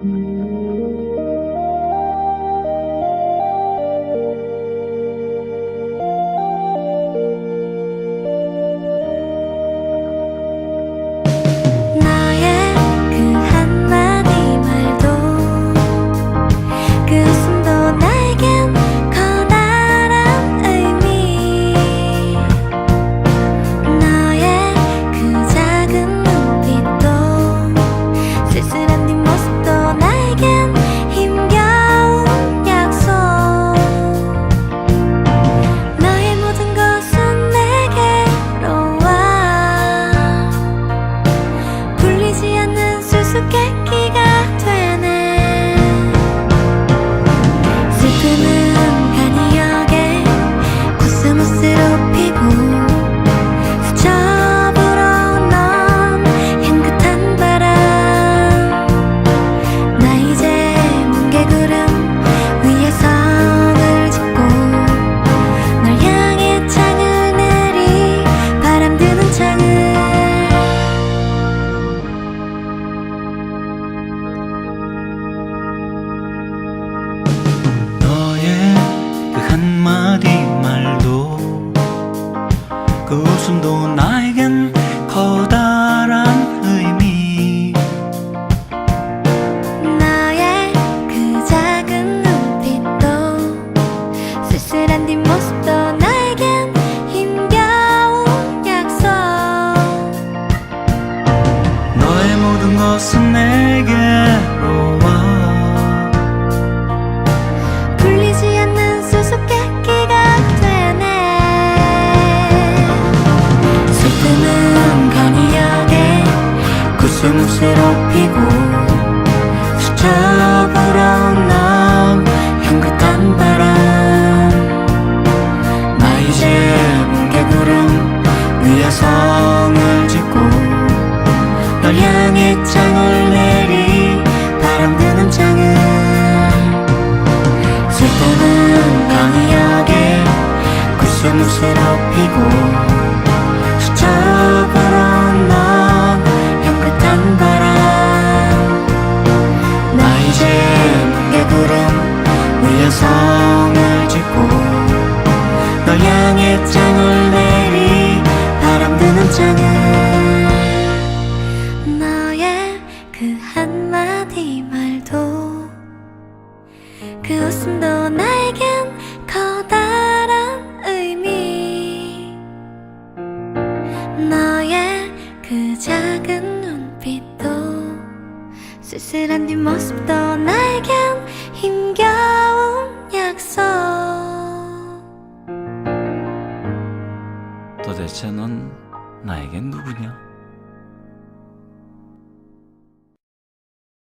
너의 것은 내게로 와? 풀리지 않는 수수께끼가 되네. 슬픔은 간이역에 코스모스로 피고 스쳐 불 코스모스로 피고 스쳐 불어온 넌 향긋한 바람. 나 이제 뭉게 구름 위에 성을 짓고 널 향해 창을 내리 바람 드는 창을 너의 그 한마디 말도 작은 눈빛도 쓸쓸한 뒷모습도 나에겐 힘겨운 약속 도대체 넌 나에겐 누구냐?